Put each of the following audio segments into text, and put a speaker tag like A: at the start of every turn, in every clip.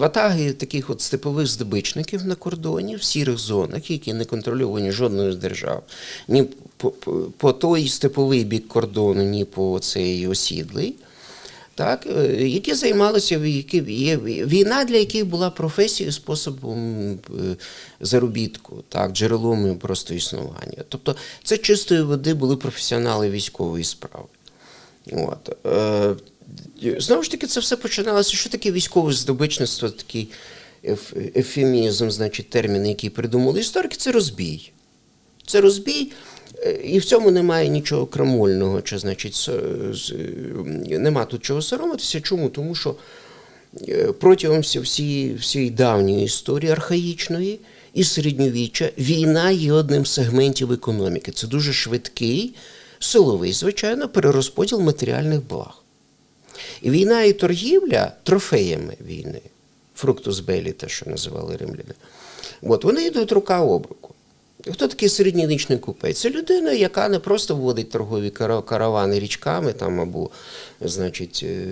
A: Ватаги таких от степових здобичників на кордоні в сірих зонах, які не контрольовані жодною з держав, ні по, по, по той степовий бік кордону, ні по цей осідлий. Так, е, які займалися які війна, для яких була професією, способом е, заробітку, так, джерелом просто існування. Тобто це чистої води були професіонали військової справи. От. Знову ж таки, це все починалося. Що таке військове здобичництво, такий еф- ефемізм, значить, термін, який придумали історики, це розбій. Це розбій, е, і в цьому немає нічого крамольного, чи значить, е, нема тут чого соромитися. Чому? Тому що е, протягом всієї, всієї давньої історії архаїчної і середньовіччя війна є одним з сегментів економіки. Це дуже швидкий, силовий, звичайно, перерозподіл матеріальних благ. І війна і торгівля трофеями війни, фруктус белі, те, що називали римляни, от, вони йдуть рука об руку. Хто такий середньовічний купець? Це людина, яка не просто водить торгові каравани річками там, або значить, е,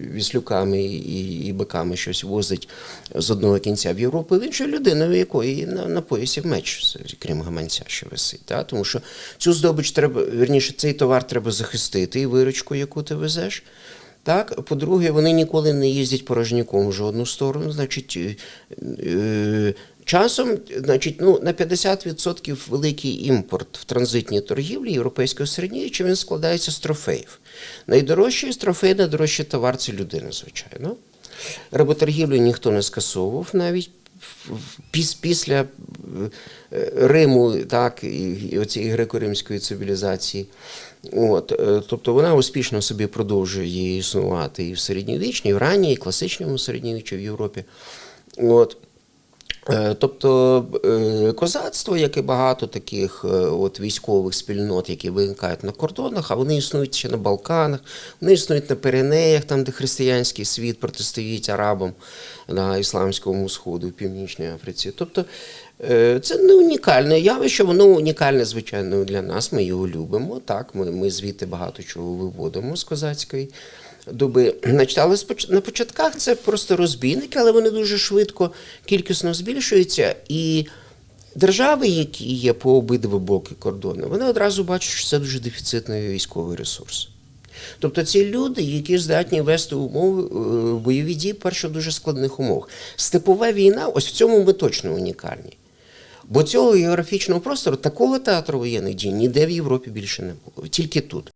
A: віслюками і, биками щось возить з одного кінця в Європу в іншу людину, у якої на, поясі меч, крім гаманця, що висить. Да? Тому що цю здобич треба, вірніше, цей товар треба захистити, і виручку, яку ти везеш. Так, по-друге, вони ніколи не їздять порожняком в жодну сторону. Значить, е, е, часом, значить, ну, на 50% великий імпорт в транзитній торгівлі європейського середньовіччя він складається з трофеїв. Найдорожчий з трофеїв, найдорожчий товар це людина, звичайно. Работоргівлю ніхто не скасовував навіть в- в- піс- після е, Риму, так, і, оцієї греко-римської цивілізації. От, е, тобто вона успішно собі продовжує існувати і в середньовічній, і в ранній, і класичному середньовіччі в Європі. От. Е, Тобто е, козацтво, як і багато таких е, от військових спільнот, які виникають на кордонах, а вони існують ще на Балканах, вони існують на Пиренеях, там, де християнський світ протистоїть арабам на ісламському сходу в Північній Африці. Тобто це не унікальне явище, воно унікальне, звичайно, для нас. Ми його любимо. Так, ми, ми звідти багато чого виводимо з козацької доби. Значить, але на початках це просто розбійники, але вони дуже швидко кількісно збільшуються. І держави, які є по обидва боки кордону, вони одразу бачать, що це дуже дефіцитний військовий ресурс. Тобто ці люди, які здатні вести умови е, бойові дії, перше дуже складних умовах. Степова війна, ось в цьому ми точно унікальні. Бо цього географічного простору, такого театру воєнних дій ніде в Європі більше не було, тільки тут.